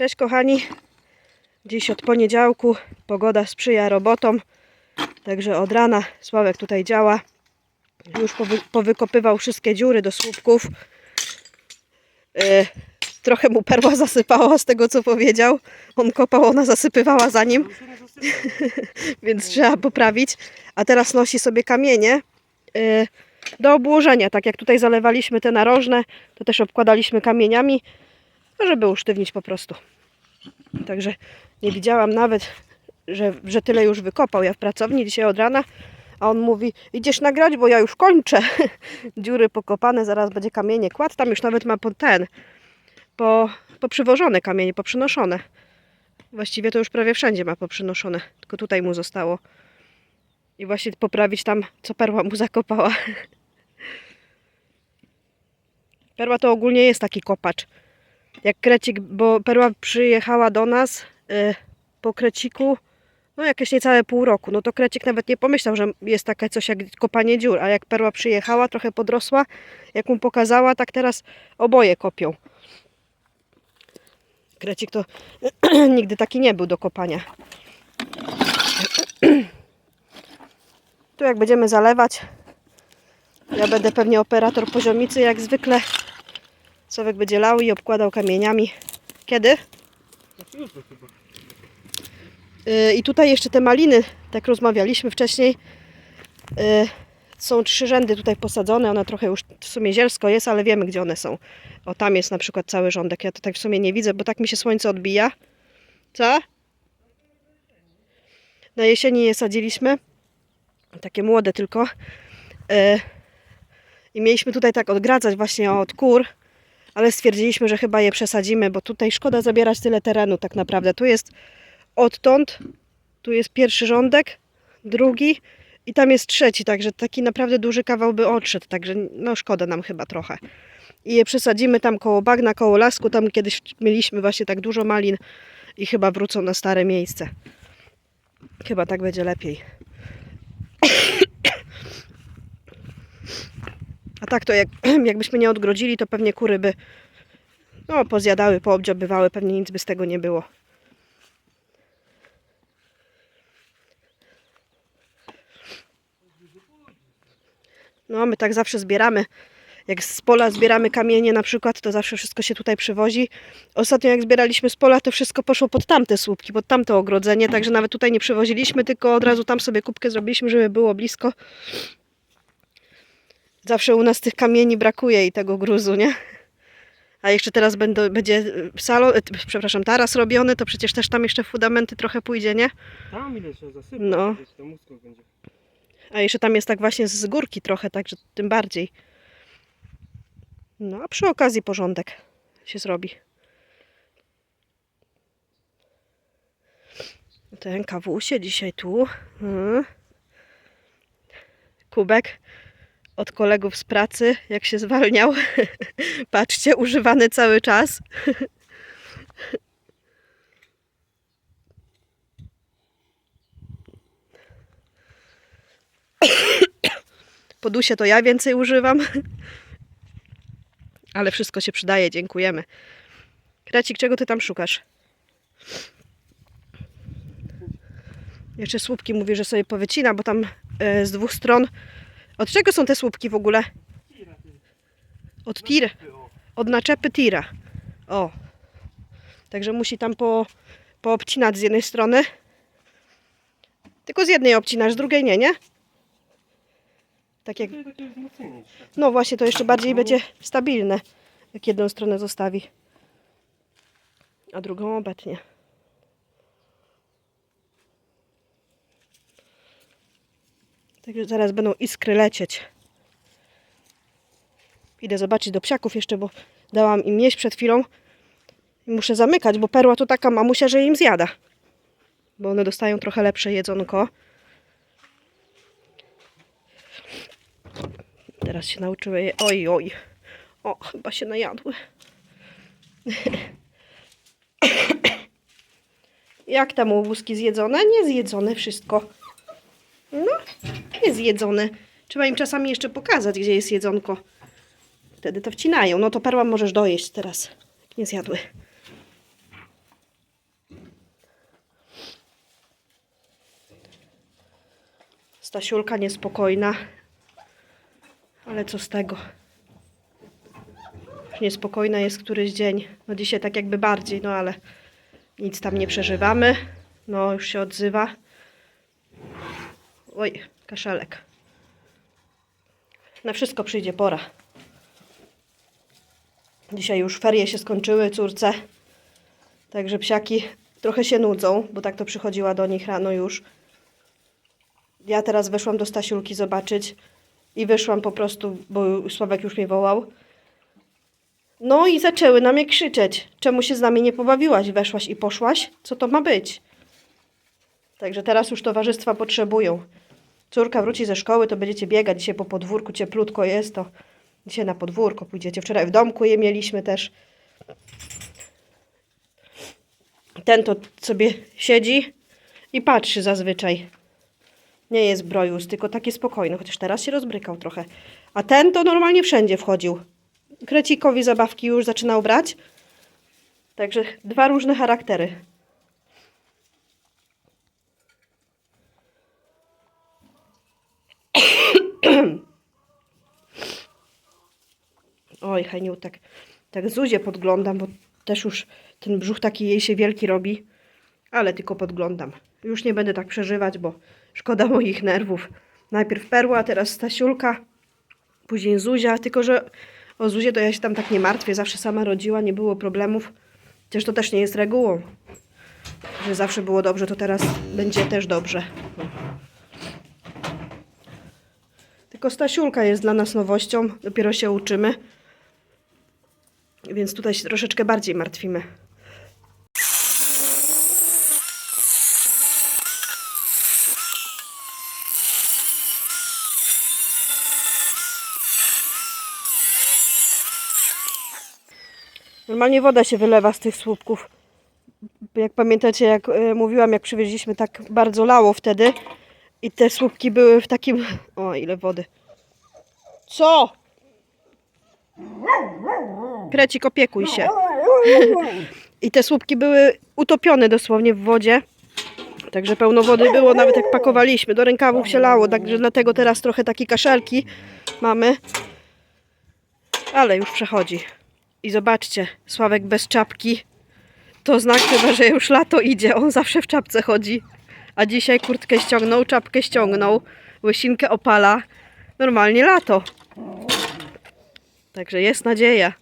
Cześć kochani. Dziś od poniedziałku pogoda sprzyja robotom. Także od rana Sławek tutaj działa. Już powy, powykopywał wszystkie dziury do słupków. E, trochę mu perła zasypała z tego co powiedział. On kopał, ona zasypywała za nim. Więc trzeba poprawić. A teraz nosi sobie kamienie e, do obłożenia. Tak jak tutaj zalewaliśmy te narożne, to też obkładaliśmy kamieniami, żeby usztywnić po prostu. Także nie widziałam nawet, że, że tyle już wykopał. Ja w pracowni dzisiaj od rana, a on mówi, idziesz nagrać, bo ja już kończę. Dziury pokopane, zaraz będzie kamienie kładł. Tam już nawet ma ten, po, poprzywożone kamienie, poprzynoszone. Właściwie to już prawie wszędzie ma poprzynoszone, tylko tutaj mu zostało. I właśnie poprawić tam, co perła mu zakopała. Perła to ogólnie jest taki kopacz. Jak krecik, bo perła przyjechała do nas y, po kreciku, no jakieś niecałe pół roku. No to krecik nawet nie pomyślał, że jest takie coś jak kopanie dziur. A jak perła przyjechała, trochę podrosła, jak mu pokazała, tak teraz oboje kopią. Krecik to nigdy taki nie był do kopania. Tu jak będziemy zalewać, ja będę pewnie operator poziomicy jak zwykle. Sławek będzie lał i obkładał kamieniami. Kiedy? Yy, I tutaj jeszcze te maliny, tak rozmawialiśmy wcześniej. Yy, są trzy rzędy tutaj posadzone. One trochę już w sumie zielsko jest, ale wiemy gdzie one są. O, tam jest na przykład cały rządek. Ja to tak w sumie nie widzę, bo tak mi się słońce odbija. Co? Na jesieni je sadziliśmy. Takie młode tylko. Yy, I mieliśmy tutaj tak odgradzać właśnie od kur, ale stwierdziliśmy, że chyba je przesadzimy, bo tutaj szkoda zabierać tyle terenu tak naprawdę. Tu jest odtąd, tu jest pierwszy rządek, drugi i tam jest trzeci, także taki naprawdę duży kawał by odszedł, także no szkoda nam chyba trochę. I je przesadzimy tam koło bagna, koło lasku, tam kiedyś mieliśmy właśnie tak dużo malin i chyba wrócą na stare miejsce. Chyba tak będzie lepiej. Tak to jak, jakbyśmy nie odgrodzili, to pewnie kury by no, pozjadały, poobdziobywały, pewnie nic by z tego nie było. No, my tak zawsze zbieramy. Jak z pola zbieramy kamienie na przykład, to zawsze wszystko się tutaj przywozi. Ostatnio jak zbieraliśmy z pola, to wszystko poszło pod tamte słupki, pod tamte ogrodzenie, także nawet tutaj nie przywoziliśmy, tylko od razu tam sobie kubkę zrobiliśmy, żeby było blisko. Zawsze u nas tych kamieni brakuje i tego gruzu, nie? A jeszcze teraz będą, będzie salon, e, przepraszam, taras robiony, to przecież też tam jeszcze fundamenty trochę pójdzie, nie? Tam ile trzeba zasypać, No. tam uskok będzie. A jeszcze tam jest tak właśnie z górki trochę, także tym bardziej. No, a przy okazji porządek się zrobi. Ten kawusie dzisiaj tu. Mm. Kubek od kolegów z pracy, jak się zwalniał. Patrzcie, używany cały czas. Podusie to ja więcej używam. Ale wszystko się przydaje, dziękujemy. Krecik, czego ty tam szukasz? Jeszcze słupki mówi, że sobie powycina, bo tam e, z dwóch stron. Od czego są te słupki w ogóle? Od tir. Od naczepy tira. O. Także musi tam po, poobcinać z jednej strony. Tylko z jednej obcinasz, z drugiej nie, nie? Tak jak wzmocnienie. no właśnie, to jeszcze bardziej będzie stabilne, jak jedną stronę zostawi, a drugą obetnie. Także zaraz będą iskry lecieć. Idę zobaczyć do psiaków jeszcze, bo dałam im jeść przed chwilą. Muszę zamykać, bo perła to taka mamusia, że im zjada. Bo one dostają trochę lepsze jedzonko. Teraz się nauczyły je. Oj, oj. O, chyba się najadły. Jak tam łuski zjedzone? Nie zjedzone wszystko. No, jest zjedzone. Trzeba im czasami jeszcze pokazać, gdzie jest jedzonko. Wtedy to wcinają. No to perła możesz dojeść teraz, nie zjadły. Stasiulka niespokojna. Ale co z tego? Niespokojna jest któryś dzień. No dzisiaj tak jakby bardziej, no ale nic tam nie przeżywamy. No już się odzywa. Oj, kaszelek. Na wszystko przyjdzie pora. Dzisiaj już ferie się skończyły córce. Także psiaki trochę się nudzą, bo tak to przychodziła do nich rano już. Ja teraz weszłam do Stasiulki zobaczyć i wyszłam po prostu, bo Sławek już mnie wołał. No i zaczęły na mnie krzyczeć. Czemu się z nami nie pobawiłaś? Weszłaś i poszłaś? Co to ma być? Także teraz już towarzystwa potrzebują. Córka wróci ze szkoły, to będziecie biegać dzisiaj po podwórku, cieplutko jest, to dzisiaj na podwórko pójdziecie. Wczoraj w domku je mieliśmy też. Ten to sobie siedzi i patrzy zazwyczaj. Nie jest brojus, tylko taki spokojny, chociaż teraz się rozbrykał trochę. A ten to normalnie wszędzie wchodził. Krecikowi zabawki już zaczynał brać. Także dwa różne charaktery. Oj, Heniu, tak, tak Zuzie podglądam, bo też już ten brzuch taki jej się wielki robi. Ale tylko podglądam. Już nie będę tak przeżywać, bo szkoda moich nerwów. Najpierw Perła, teraz Stasiulka, później Zuzia. Tylko, że o Zuzie to ja się tam tak nie martwię. Zawsze sama rodziła, nie było problemów. Chociaż to też nie jest regułą. Że zawsze było dobrze, to teraz będzie też dobrze. Tylko Stasiulka jest dla nas nowością. Dopiero się uczymy. Więc tutaj się troszeczkę bardziej martwimy. Normalnie woda się wylewa z tych słupków. Jak pamiętacie, jak e, mówiłam, jak przywieźliśmy, tak bardzo lało wtedy. I te słupki były w takim... O, ile wody. Co? Krecik, opiekuj się. I te słupki były utopione dosłownie w wodzie. Także pełno wody było, nawet jak pakowaliśmy. Do rękawów się lało, także dlatego teraz trochę takie kaszelki mamy. Ale już przechodzi. I zobaczcie, Sławek bez czapki. To znak chyba, że już lato idzie. On zawsze w czapce chodzi. A dzisiaj kurtkę ściągnął, czapkę ściągnął, łysinkę opala. Normalnie lato. Także jest nadzieja.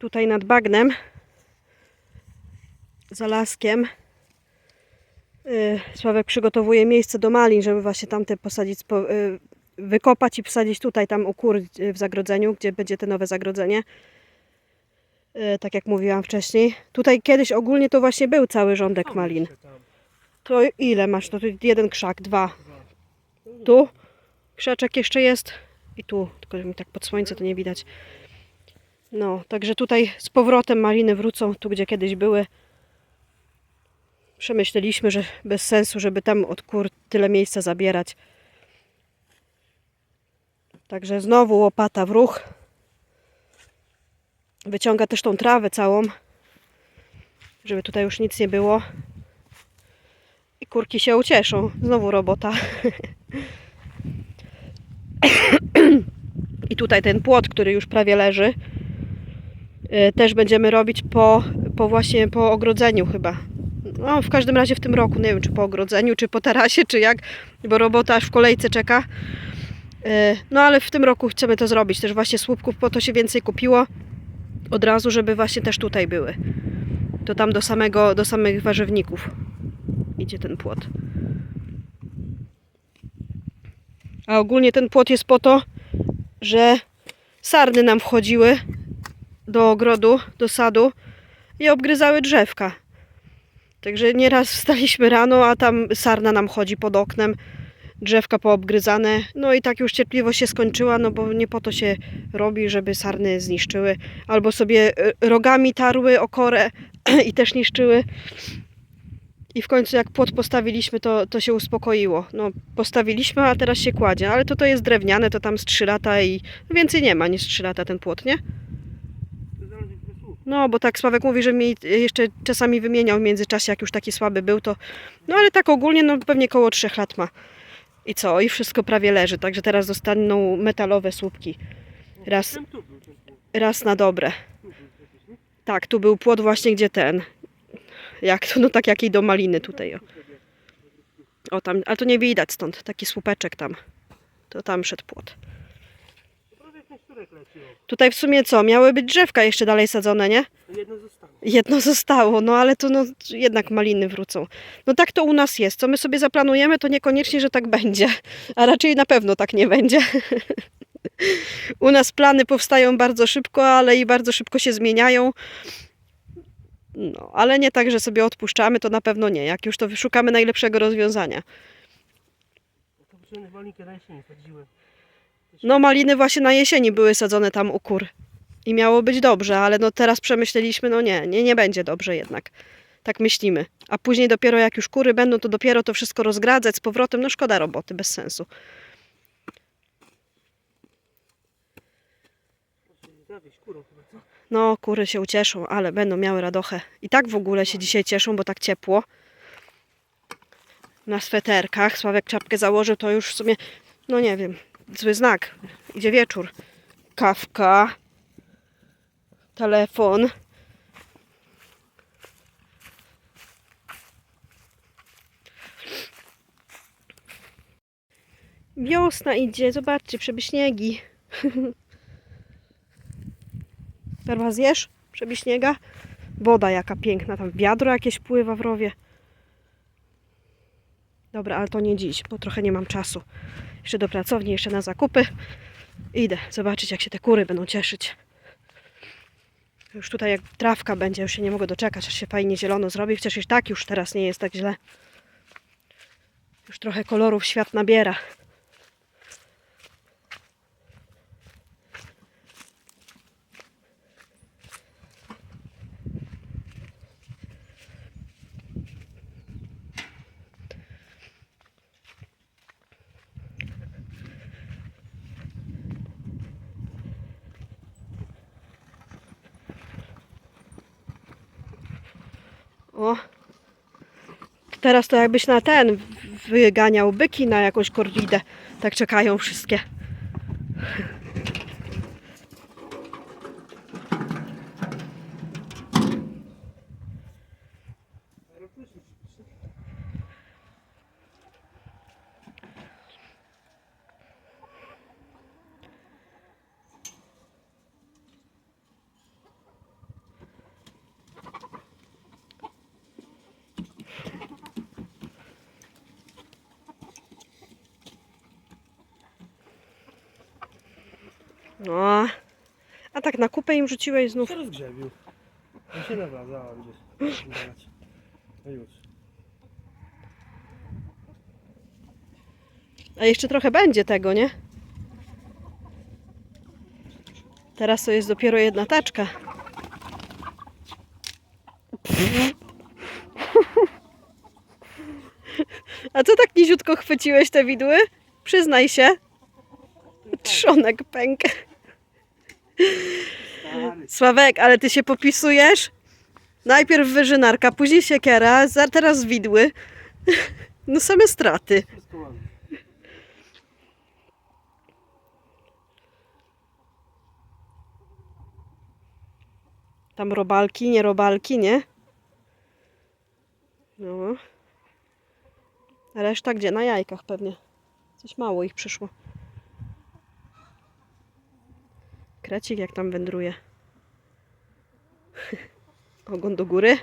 Tutaj nad bagnem, za laskiem, yy, Sławek przygotowuje miejsce do malin, żeby właśnie tamte posadzić, yy, wykopać i posadzić tutaj, tam u kur yy, w zagrodzeniu, gdzie będzie te nowe zagrodzenie. Tak jak mówiłam wcześniej. Tutaj kiedyś ogólnie to właśnie był cały rządek malin. To ile masz? To tu jeden krzak, dwa. Tu krzaczek jeszcze jest i tu, tylko że mi tak pod słońce to nie widać. No, także tutaj z powrotem maliny wrócą tu, gdzie kiedyś były. Przemyśleliśmy, że bez sensu, żeby tam od kur tyle miejsca zabierać. Także znowu łopata w ruch. Wyciąga też tą trawę całą, żeby tutaj już nic nie było. I kurki się ucieszą. Znowu robota. I tutaj ten płot, który już prawie leży, też będziemy robić po, po właśnie po ogrodzeniu chyba. No, w każdym razie w tym roku, nie wiem czy po ogrodzeniu, czy po tarasie, czy jak, bo robota aż w kolejce czeka. Y, No ale w tym roku chcemy to zrobić. Też właśnie słupków po to się więcej kupiło od razu, żeby właśnie też tutaj były. To tam do samego, do samych warzywników idzie ten płot. A ogólnie ten płot jest po to, że sarny nam wchodziły do ogrodu, do sadu i obgryzały drzewka. Także nieraz wstaliśmy rano, a tam sarna nam chodzi pod oknem, drzewka poobgryzane. No i tak już cierpliwość się skończyła, no bo nie po to się robi, żeby sarny zniszczyły. Albo sobie e, rogami tarły o korę i też niszczyły. I w końcu jak płot postawiliśmy, to, to się uspokoiło. No, postawiliśmy, a teraz się kładzie. Ale to to jest drewniane, to tam z 3 lata i więcej nie ma niż 3 lata ten płot, nie? To zależy, które słupki. No, bo tak Sławek mówi, że mi jeszcze czasami wymieniał w międzyczasie, jak już taki słaby był, to... No, ale tak ogólnie, no pewnie koło 3 lat ma. I co? I wszystko prawie leży, także teraz zostaną metalowe słupki. Raz, raz na dobre. Tak, tu był płot właśnie, gdzie ten. Jak to, no tak jakiej do maliny tutaj, o. O tam, ale to nie widać stąd, taki słupeczek tam. To tam szedł płot. To prawie jak ten szczurek leciło. Tutaj w sumie co, miały być drzewka jeszcze dalej sadzone, nie? Jedno zostało. Jedno zostało, no ale to no, jednak maliny wrócą. No tak to u nas jest. Co my sobie zaplanujemy, to niekoniecznie, że tak będzie. A raczej na pewno tak nie będzie. U nas plany powstają bardzo szybko, ale i bardzo szybko się zmieniają. No, ale nie tak, że sobie odpuszczamy, to na pewno nie. Jak już to szukamy najlepszego rozwiązania. No to na jesieni sadziłem. No maliny właśnie na jesieni były sadzone tam u kur. I miało być dobrze, ale no teraz przemyśleliśmy, no nie, nie, nie będzie dobrze jednak. Tak myślimy. A później dopiero jak już kury będą, to dopiero to wszystko rozgradzać z powrotem, no szkoda roboty, bez sensu. No, kury się ucieszą, ale będą miały radochę. I tak w ogóle się dzisiaj cieszą, bo tak ciepło. Na sweterkach. Sławek czapkę założył, to już w sumie, no nie wiem, zły znak. Idzie wieczór. Kawka. Telefon. Wiosna idzie, zobaczcie, przebyśniegi. Perła zjesz? Przebiśniega? Woda jaka piękna, tam wiadro jakieś pływa w rowie. Dobra, ale to nie dziś, bo trochę nie mam czasu. Jeszcze do pracowni, jeszcze na zakupy. Idę zobaczyć, jak się te kury będą cieszyć. Już tutaj jak trawka będzie, już się nie mogę doczekać, aż się fajnie zielono zrobi. Chociaż i tak już teraz nie jest tak źle. Już trochę kolorów świat nabiera. O. Teraz to jakbyś na ten wyganiał byki na jakąś korwidę. Tak czekają wszystkie. Kupę im rzuciłeś znów. się rozgrzebił. On się nawracała gdzieś. No już. A jeszcze trochę będzie tego, nie? Teraz to jest dopiero jedna taczka. A co tak niziutko chwyciłeś te widły? Przyznaj się. Trzonek pęk. Sławek, ale ty się popisujesz? Najpierw wyżynarka, później siekiera, za- teraz widły. No same straty. Tam robalki, nie robalki, nie? No. Reszta gdzie? Na jajkach pewnie. Coś mało ich przyszło. Krecik jak tam wędruje. Ogon do góry.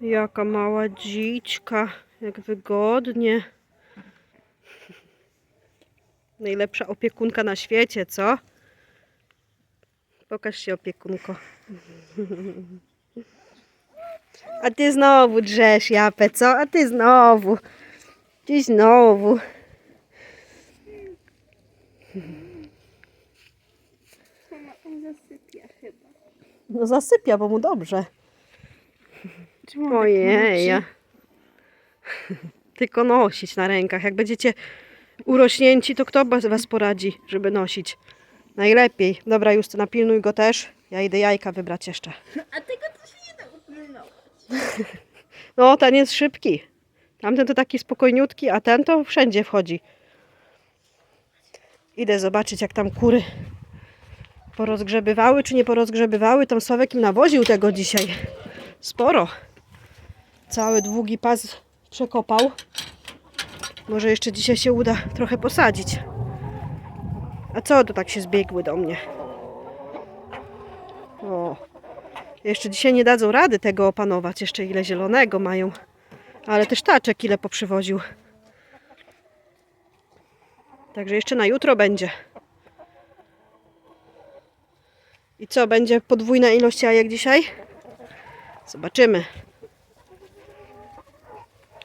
Jaka mała dziczka. Jak wygodnie. Najlepsza opiekunka na świecie, co? Pokaż się, opiekunko. A ty znowu drzesz japę, co? A ty znowu. Ty znowu. On zasypia chyba. No zasypia, bo mu dobrze. Ojej. Tylko nosić na rękach. Jak będziecie urośnięci, to kto was was poradzi, żeby nosić? Najlepiej. Dobra, Justyna, pilnuj go też. Ja idę jajka wybrać jeszcze. A tego to się nie da upilnować. No, ten jest szybki. Tamten to taki spokojniutki, a ten to wszędzie wchodzi. Idę zobaczyć, jak tam kury porozgrzebywały, czy nie porozgrzebywały. Tam Sławek im nawoził tego dzisiaj. Sporo. Cały długi pas przekopał. Może jeszcze dzisiaj się uda trochę posadzić. A co to tak się zbiegły do mnie? O, jeszcze dzisiaj nie dadzą rady tego opanować. Jeszcze ile zielonego mają. Ale też taczek ile poprzywoził. Także jeszcze na jutro będzie. I co, będzie podwójna ilość jajek dzisiaj? Zobaczymy.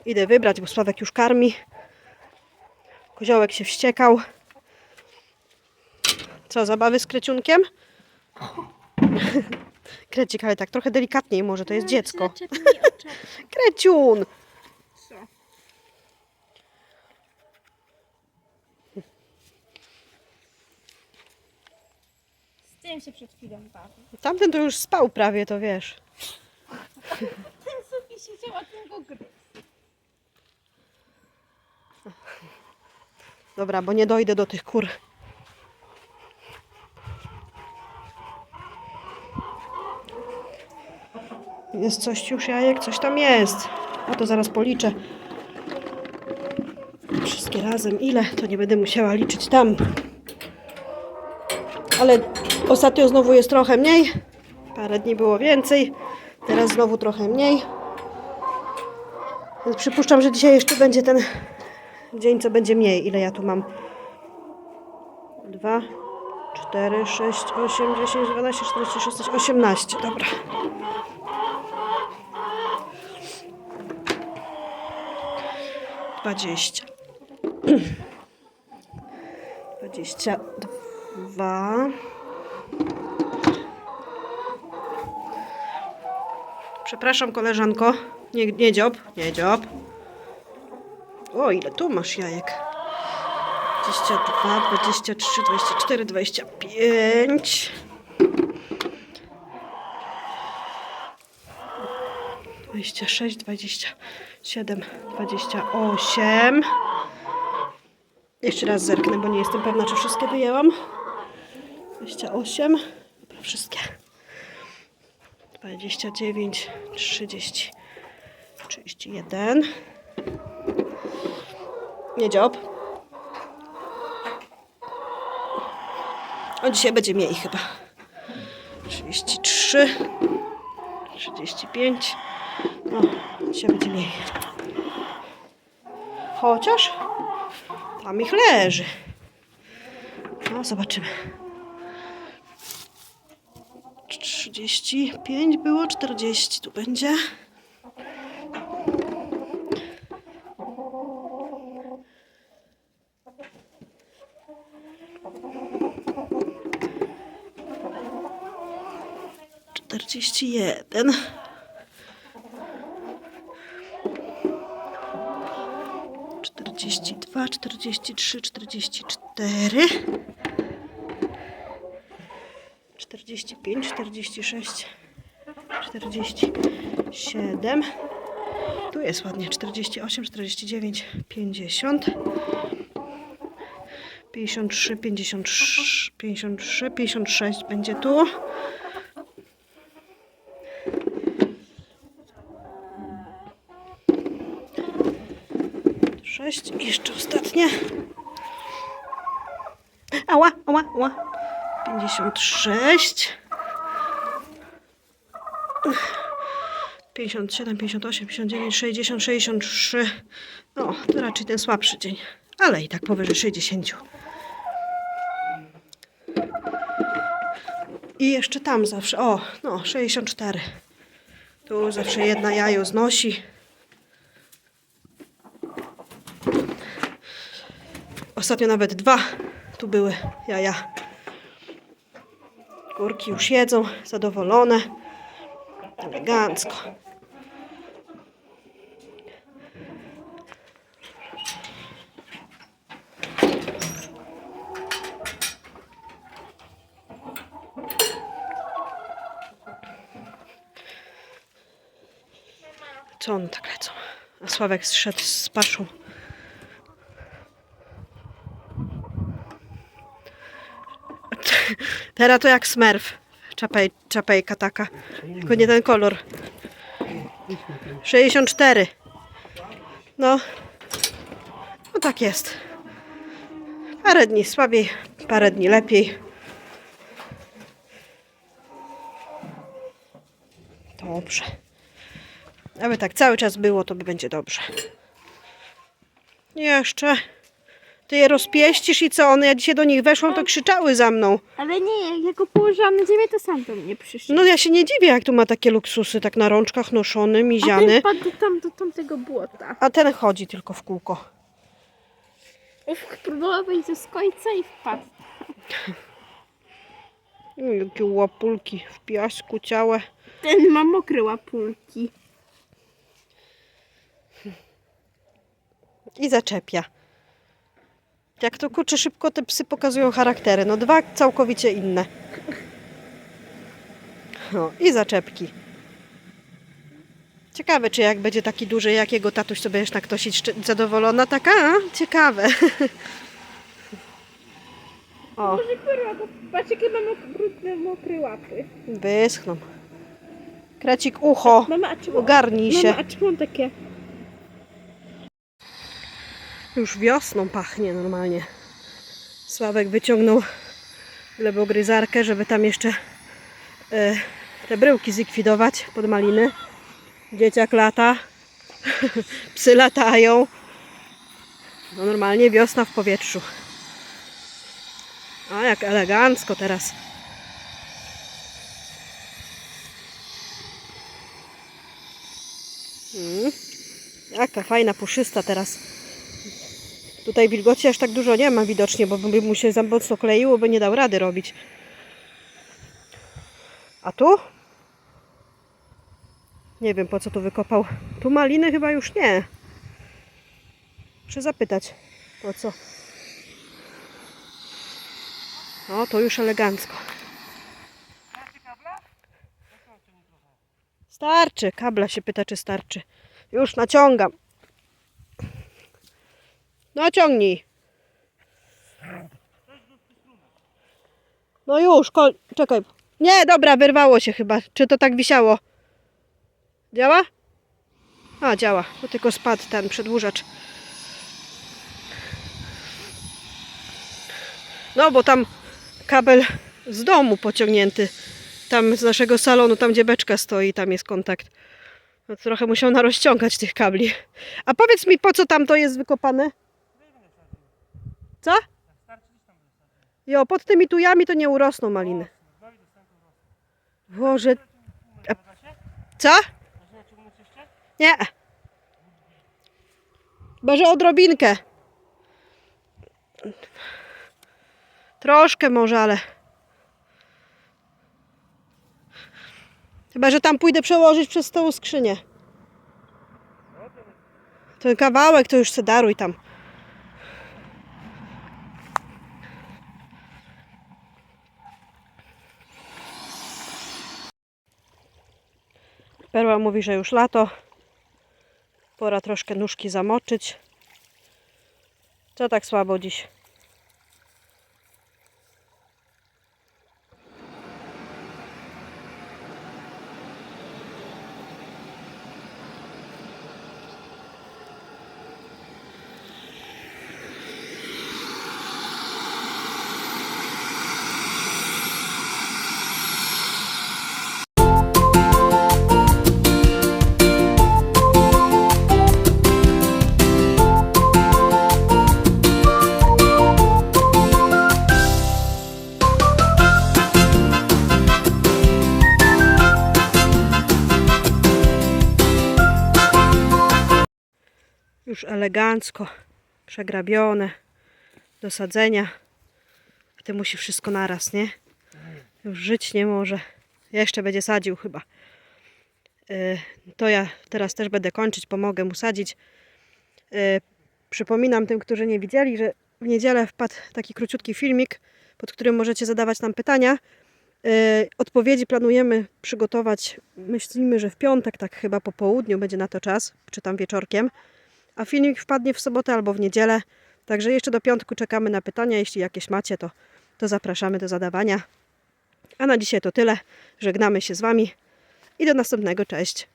Idę wybrać, bo Sławek już karmi. Koziołek się wściekał. Co, zabawy z kreciunkiem? Krecik, ale tak trochę delikatniej może, to jest dziecko. Kreciun! tym się przed chwilą. Tamten to już spał prawie, to wiesz. Ten sobie siedział, a ten go gryzł. Dobra, bo nie dojdę do tych kur. Jest coś już jajek, coś tam jest. A to zaraz policzę. Wszystkie razem ile, to nie będę musiała liczyć tam. Ale ostatnio znowu jest trochę mniej. Parę dni było więcej. Teraz znowu trochę mniej. Więc przypuszczam, że dzisiaj jeszcze będzie ten dzień, co będzie mniej. Ile ja tu mam? 2, 4, 6, 8, 10, 12, 14, 16, 18. Dobra. Dwadzieścia. Dwadzieścia dwa. Przepraszam, koleżanko. Nie, nie dziob, nie dziob. O, ile tu masz jajek? 22, 23, 24, 25. 26, 27, 28. Jeszcze raz zerknę, bo nie jestem pewna, czy wszystkie wyjęłam. 28. Dobra, wszystkie. 29, 30, 31. Nie dziob. O, dzisiaj będzie mniej chyba. 33, 35. No, dzisiaj będzie mniej. Chociaż tam ich leży. No, zobaczymy. 35 było, 40 tu będzie. Czterdzieści jeden. Czterdzieści dwa, czterdzieści trzy, czterdzieści cztery. Czterdzieści pięć, czterdzieści sześć, czterdzieści siedem. Tu jest ładnie. Czterdzieści osiem, czterdzieści dziewięć, pięćdziesiąt. 53, 53, 53, 56 będzie tu. Sześć jeszcze ostatnie. Ała, ała, ała. 56. 57, 58, 59, 60, 63. No, to raczej ten słabszy dzień. Ale i tak powyżej 60. I jeszcze tam zawsze, o, no, 64. Tu zawsze jedna jajo znosi. Ostatnio nawet dwa tu były jaja. Kurki już jedzą, zadowolone. Elegancko. Co one tak lecą? A Sławek zszedł z paszu. Teraz to jak smerf. Czapej, czapejka taka. Tylko nie ten kolor. 64. No. No tak jest. Parę dni słabiej, parę dni lepiej. Dobrze. Aby tak cały czas było, to będzie dobrze. Jeszcze. Ty je rozpieścisz i co? One, ja dzisiaj do nich weszłam, to krzyczały za mną. Ale nie, jak go położyłam na ziemię, to sam do mnie przyszedł. No ja się nie dziwię, jak tu ma takie luksusy, tak na rączkach noszony, A ten miziany. wpadł do, tam, do tamtego błota. A ten chodzi tylko w kółko. Uf, próbował wejść ze skojca i wpadł. O, jakie łapulki w piasku ciałe. Ten ma mokre łapulki. I zaczepia. Jak to kurczę szybko te psy pokazują charaktery. No dwa całkowicie inne. No i zaczepki. Ciekawe, czy jak będzie taki duży, jak jego tatuś, to będziesz tak nosić zadowolona taka? A? Ciekawe. O, Może perła, bo patrz jakie mam brudne, mokre łapy. wyschną. Krecik ucho. Mama, a czemu, Ogarnij się. mama, a czemu on takie... Już wiosną pachnie normalnie. Sławek wyciągnął glebogryzarkę, żeby tam jeszcze e, te bryłki zlikwidować pod maliny. Dzieciak lata, psy latają. No normalnie wiosna w powietrzu. A jak elegancko teraz. Mm. Jaka fajna, puszysta teraz. Tutaj wilgoci aż tak dużo nie ma widocznie, bo by mu się za mocno kleiło, by nie dał rady robić. A tu? Nie wiem po co tu wykopał. Tu maliny chyba już nie. Muszę zapytać po co. O, to już elegancko. Starczy. Kabla się pyta, czy starczy. Już naciągam. No ciągnij. No już, czekaj. Nie, dobra, wyrwało się chyba. Czy to tak wisiało? Działa? A, działa. To tylko spadł ten przedłużacz. No, bo tam kabel z domu pociągnięty. Tam z naszego salonu, tam gdzie beczka stoi, tam jest kontakt. No, trochę musiał narozciągać tych kabli. A powiedz mi, po co tam to jest wykopane? Co? Jo, pod tymi tujami to nie urosną maliny. Boże. Co? Nie. Chyba, że odrobinkę. Troszkę może, ale... Chyba, że tam pójdę przełożyć przez tą skrzynię. Ten kawałek to już se daruj tam. Perła mówi, że już lato. Pora troszkę nóżki zamoczyć. Co tak słabo dziś? Już elegancko przegrabione do sadzenia. Ty musi wszystko naraz, nie? Już żyć nie może. Jeszcze będzie sadził chyba. Yy, To ja teraz też będę kończyć, pomogę mu sadzić. Yy, Przypominam tym, którzy nie widzieli, że w niedzielę wpadł taki króciutki filmik, pod którym możecie zadawać nam pytania. Yy, Odpowiedzi planujemy przygotować, myślimy, że w piątek, tak chyba po południu będzie na to czas, czy tam wieczorkiem. A filmik wpadnie w sobotę albo w niedzielę. Także jeszcze do piątku czekamy na pytania. Jeśli jakieś macie, to, to zapraszamy do zadawania. A na dzisiaj to tyle. Żegnamy się z Wami i do następnego. Cześć.